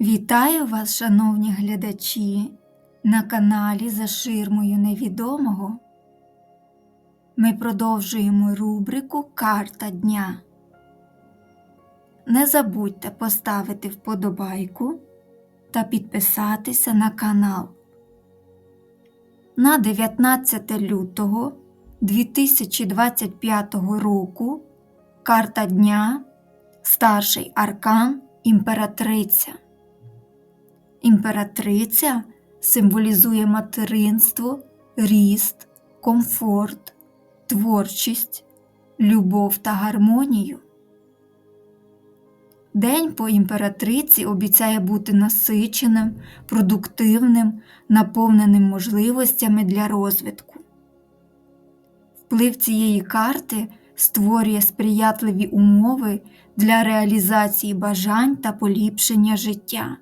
Вітаю вас, шановні глядачі, на каналі За ширмою невідомого. Ми продовжуємо рубрику Карта дня. Не забудьте поставити вподобайку та підписатися на канал. На 19 лютого 2025 року карта дня Старший аркан Імператриця. Імператриця символізує материнство, ріст, комфорт, творчість, любов та гармонію. День по імператриці обіцяє бути насиченим, продуктивним, наповненим можливостями для розвитку. Вплив цієї карти створює сприятливі умови для реалізації бажань та поліпшення життя.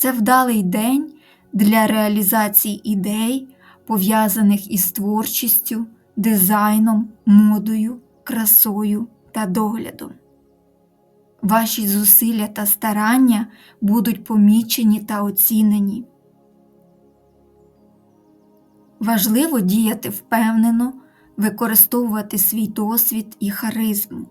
Це вдалий день для реалізації ідей, пов'язаних із творчістю, дизайном, модою, красою та доглядом. Ваші зусилля та старання будуть помічені та оцінені. Важливо діяти впевнено, використовувати свій досвід і харизму.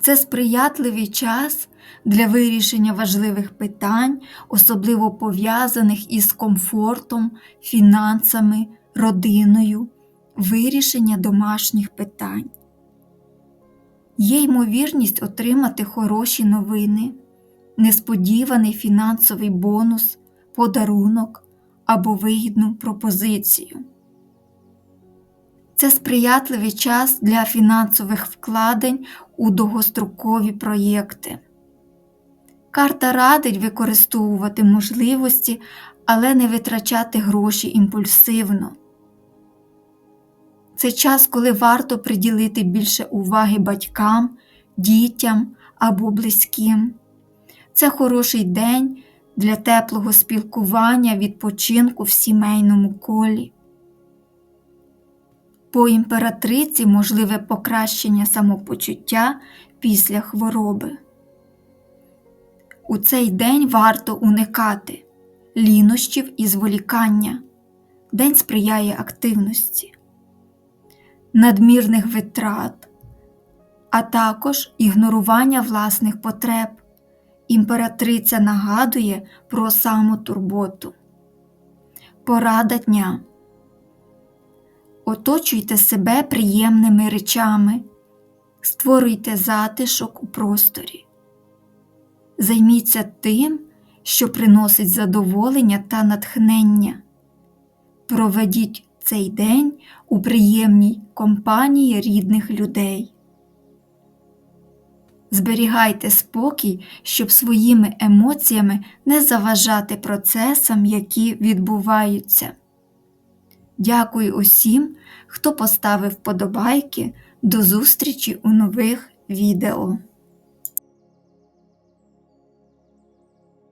Це сприятливий час для вирішення важливих питань, особливо пов'язаних із комфортом, фінансами, родиною, вирішення домашніх питань. Є ймовірність отримати хороші новини, несподіваний фінансовий бонус, подарунок або вигідну пропозицію. Це сприятливий час для фінансових вкладень у довгострокові проєкти. Карта радить використовувати можливості, але не витрачати гроші імпульсивно. Це час, коли варто приділити більше уваги батькам, дітям або близьким. Це хороший день для теплого спілкування, відпочинку в сімейному колі. По імператриці можливе покращення самопочуття після хвороби. У цей день варто уникати лінощів і зволікання. День сприяє активності, надмірних витрат, а також ігнорування власних потреб. Імператриця нагадує про самотурботу. Порада дня. Оточуйте себе приємними речами, створюйте затишок у просторі. Займіться тим, що приносить задоволення та натхнення. Проведіть цей день у приємній компанії рідних людей. Зберігайте спокій, щоб своїми емоціями не заважати процесам, які відбуваються. Дякую усім, хто поставив подобайки. До зустрічі у нових відео.